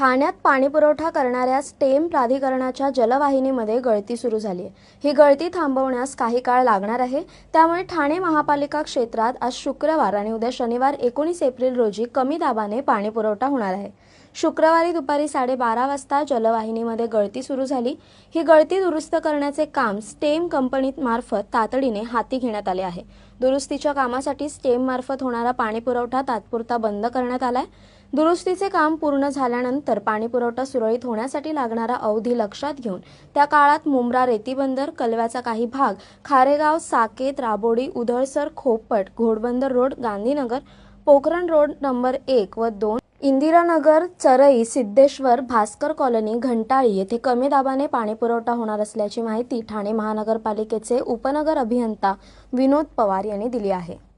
ठाण्यात पाणीपुरवठा करणाऱ्या स्टेम प्राधिकरणाच्या जलवाहिनीमध्ये गळती सुरू झाली आहे ही गळती थांबवण्यास काही काळ लागणार आहे. त्यामुळे ठाणे महापालिका क्षेत्रात आज शुक्रवार आणि उद्या शनिवार एकोणीस एप्रिल रोजी कमी दाबाने पाणीपुरवठा होणार आहे. शुक्रवारी दुपारी साडेबारा वाजता जलवाहिनीमध्ये गळती सुरू झाली. ही गळती दुरुस्त करण्याचे काम स्टेम कंपनी मार्फत तातडीने हाती घेण्यात आले आहे. दुरुस्तीच्या कामासाठी स्टेम मार्फत होणारा पाणीपुरवठा तात्पुरता बंद करण्यात आलाय. दुरुस्तीचे काम पूर्ण झाल्यानंतर पाणीपुरवठा सुरळीत होण्यासाठी लागणारा अवधी लक्षात घेऊन त्या काळात मुंब्रा रेतीबंदर कलव्याचा काही भाग Kharegaon Saket Rabodi Udhalsar Khopat Ghodbunder road Gandhinagar Pokhran road number एक व दोन इंदिरानगर चरई सिद्धेश्वर भास्कर कॉलनी घंटाळी येथे कमी दाबाने पाणीपुरवठा होणार असल्याची माहिती ठाणे महानगरपालिकेचे उपनगर अभियंता विनोद पवार यांनी दिली आहे.